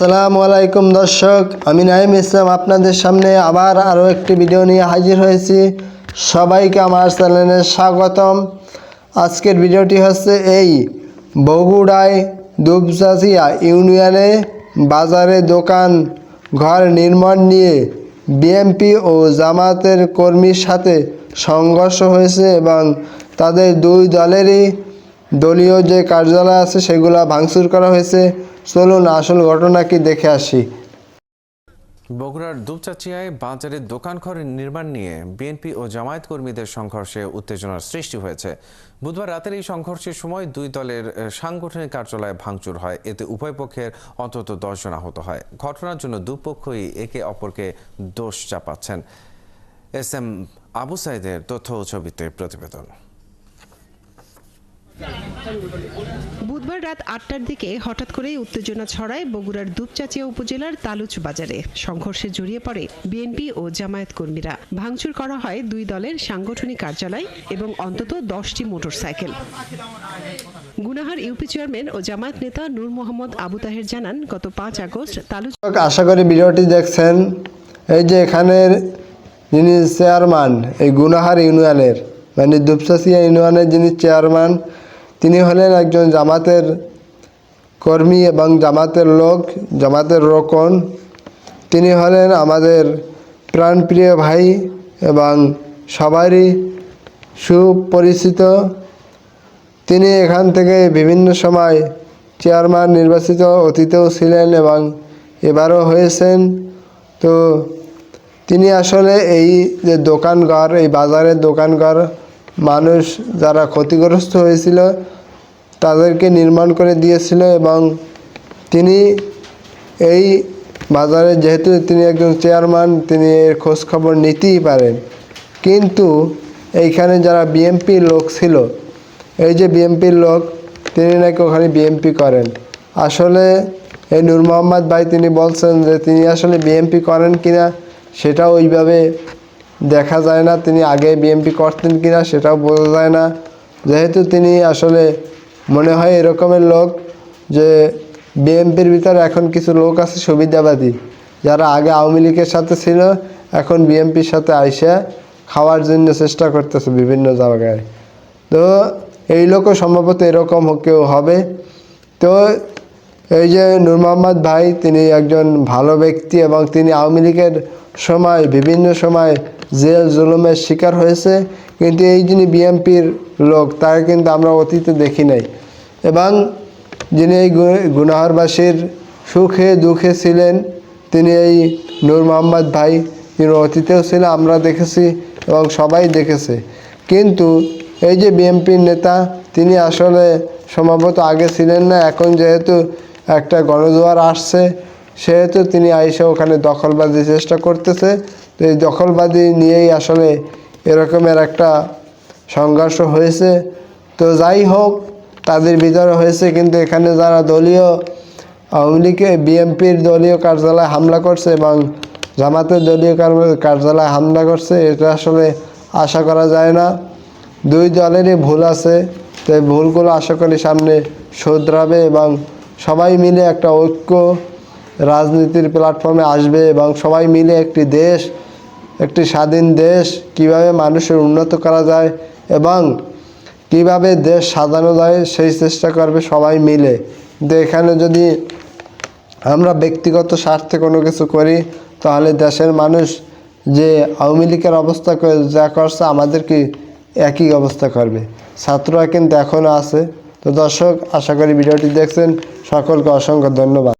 সালামু আলাইকুম দর্শক, আমি নাইম ইসলাম আপনাদের সামনে আবার আরও একটি ভিডিও নিয়ে হাজির হয়েছি। সবাইকে আমার চ্যানেলে স্বাগতম। আজকের ভিডিওটি হচ্ছে এই বগুড়ায় দুবচাচিয়া ইউনিয়নে বাজারে দোকান, ঘর নির্মাণ নিয়ে বিএমপি ও জামাতের কর্মীর সাথে সংঘর্ষ হয়েছে এবং তাদের দুই দলেরই দলীয় যে কার্যালয় আছে সেগুলো ভাঙচুর করা হয়েছে। চলুন আসল ঘটনা কি দেখে আসি। বগুড়ার দুপচাচিয়ায় বাজারে দোকানঘর নির্মাণ নিয়ে বিএনপি ও জামায়াত কর্মীদের সংঘর্ষে উত্তেজনার সৃষ্টি হয়েছে। বুধবার রাতের এই সংঘর্ষের সময় দুই দলের সাংগঠনিক কার্যালয়ে ভাঙচুর হয়। এতে উভয় পক্ষের অন্তত দশজন আহত হয়। ঘটনার জন্য দুপক্ষই একে অপরকে দোষ চাপাচ্ছেন। এস এম আবু সাইদের তথ্য ও ছবিতে প্রতিবেদন। বুধবার রাত আটটার দিকে হঠাৎ করেই উত্তেজনা ছড়ায় বগুড়ার দুপচাচিয়া উপজেলার তালুচ বাজারে। সংঘর্ষে জড়িয়ে পড়ে বিএনপি ও জামায়াত কর্মীরা। ভাঙচুর করা হয় দুই দলের সাংগঠনিক কার্যালয় এবং অন্তত দশটি মোটরসাইকেল। গুনাহার ইউপি চেয়ারম্যান ও জামায়াত নেতা নূর মোহাম্মদ আবু তাহের জানান, গত পাঁচ আগস্ট তালুচ আশা করি ভিডিওটি দেখছেন। এই যে এখানের যিনি চেয়ারম্যান, এই গুনাহার ইউনিয়নের মানে দুপচাচিয়া ইউনিয়নের যিনি চেয়ারম্যান তিনি হলেন একজন জামাতের কর্মী এবং জামাতের লোক, জামাতের রোকন। তিনি হলেন আমাদের প্রাণপ্রিয় ভাই এবং সবারই সুপরিচিত। তিনি এখান থেকে বিভিন্ন সময় চেয়ারম্যান নির্বাচিত অতীতেও ছিলেন এবং এবারও হয়েছেন। তো তিনি আসলে এই যে দোকানঘর, এই বাজারের দোকানঘর মানুষ যারা ক্ষতিগ্রস্ত হয়েছিল তাদেরকে নির্মাণ করে দিয়েছিল এবং তিনি এই বাজারে যেহেতু তিনি একজন চেয়ারম্যান, তিনি এর খোঁজ খবর নিতেই পারেন। কিন্তু এইখানে যারা বিএমপির লোক ছিল, এই যে বিএমপির লোক, তিনি নাকি ওখানে বিএমপি করেন। আসলে এই নূর মোহাম্মদ ভাই তিনি বলছেন যে তিনি আসলে বিএমপি করেন কিনা, সেটাও ওইভাবে দেখা যায় না তিনি আগে বিএমপি করতেন কিনা সেটাও বোঝা যায় না। যেহেতু তিনি আসলে মনে হয় এরকমের লোক যে বিএমপির ভিতরে এখন কিছু লোক আছে সুবিধাবাদী, যারা আগে আওয়ামী লীগের সাথে ছিল, এখন বিএমপির সাথে আইসা খাওয়ার জন্য চেষ্টা করতেছে বিভিন্ন জায়গায়। তো এই লোকও সম্ভবত এরকম কেউ হবে। তো এই যে নূর মোহাম্মদ ভাই, তিনি একজন ভালো ব্যক্তি এবং তিনি আওয়ামী লীগের সময়, বিভিন্ন সময় জেল জুলুমের শিকার হয়েছে, কিন্তু এই যিনি বিএমপির লোক, তার কিন্তু আমরা অতীতে দেখি নাই। এবং যিনি এই গুনাহারবাসীর সুখে দুঃখে ছিলেন, তিনি এই নূর মোহাম্মদ ভাই তিনি অতীতেও ছিল, আমরা দেখেছি এবং সবাই দেখেছে। কিন্তু এই যে বিএনপির নেতা, তিনি আসলে সম্ভবত আগে ছিলেন না, এখন যেহেতু একটা গণজোয়ার আসছে, সেহেতু তিনি আইসে ওখানে দখলবাজি চেষ্টা করতেছে। তো এই দখলবাদী নিয়েই আসলে এরকমের একটা সংঘর্ষ হয়েছে। তো যাই হোক, তাদের ভিতরে হয়েছে, কিন্তু এখানে যারা দলীয় আওয়ামী লীগের বিএনপির দলীয় কার্যালয়ে হামলা করছে এবং জামাতের দলীয় কার- কার্যালয়ে হামলা করছে, এটা আসলে আশা করা যায় না। দুই দলেরই ভুল আছে, তো এই ভুলগুলো আশা করি সামনে শোধরাবে এবং সবাই মিলে একটা ঐক্য রাজনীতির প্ল্যাটফর্মে আসবে এবং সবাই মিলে একটি দেশ একটি স্বাধীন দেশ, কীভাবে মানুষের উন্নত করা যায় এবং কীভাবে দেশ সাজানো যায়, সেই চেষ্টা করবে সবাই মিলে। কিন্তু এখানে যদি আমরা ব্যক্তিগত স্বার্থে কোনো কিছু করি, তাহলে দেশের মানুষ যে আওয়ামী লীগের অবস্থা যা করছে আমাদের কি একই অবস্থা করবে। ছাত্ররা কিন্তু এখনও আছে। তো দর্শক, আশা করি ভিডিওটি দেখছেন। সকলকে অসংখ্য ধন্যবাদ।